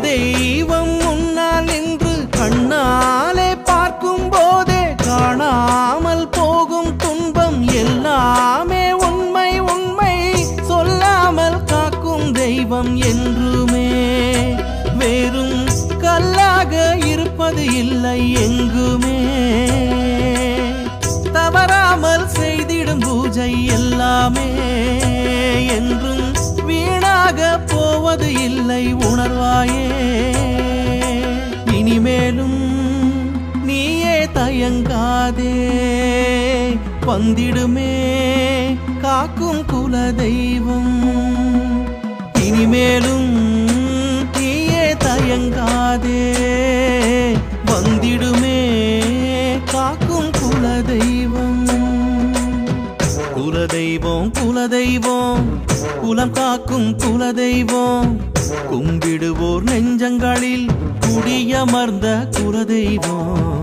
தெய்வம் முன்னால் நின்று கண்ணாலே பார்க்கும் போதே காணாமல் போகும் துன்பம் எல்லாமே உண்மை உண்மை. சொல்லாமல் காக்கும் தெய்வம் என்றுமே. வெறும் கல்லாக இருப்பது இல்லை எங்குமே. தவறாமல் செய்திடும் பூஜை எல்லாமே. என்றும் வீணாக போவது இல்லை உணர்வாயே. தயங்காதே வந்திடுமே காக்கும் குல தெய்வம் இனிமேலும் நீயே தயங்காதே வந்திடுமே காக்கும் குல தெய்வம் குலதெய்வம் குலதெய்வம் குலம் காக்கும் குலதெய்வம். கும்பிடுவோர் நெஞ்சங்களில் குடியமர்ந்த குலதெய்வம்.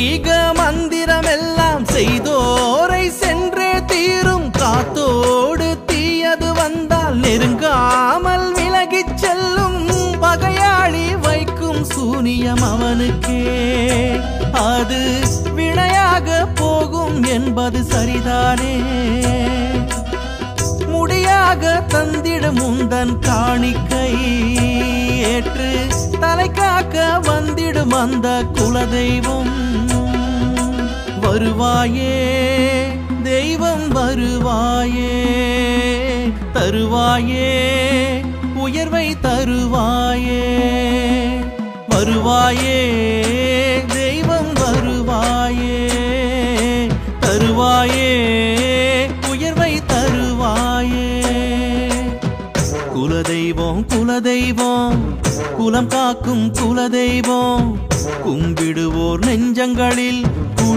மாந்திரீக மந்திரமெல்லாம் செய்தோரை சென்றே தீரும் காத்தோடு தீயது வந்தால் நெருங்காமல் விலகிச் செல்லும் பகையாளி வைக்கும் சூனியம் அவனுக்கே. அது வினையாக போகும் என்பது சரிதானே. முடியாக தந்திடும் உந்தன் காணிக்கை ஏற்று தலை காக்க வந்திடும் அந்த குலதெய்வம். வருவாயே தெய்வம் வருவாயே தருவாயே உயர்வை தருவாயே வருவாயே தெய்வம் வருவாயே தருவாயே உயர்வை தருவாயே. குலதெய்வம் குலதெய்வம் குலம் காக்கும் குலதெய்வம் கும்பிடுவோர் நெஞ்சங்களில்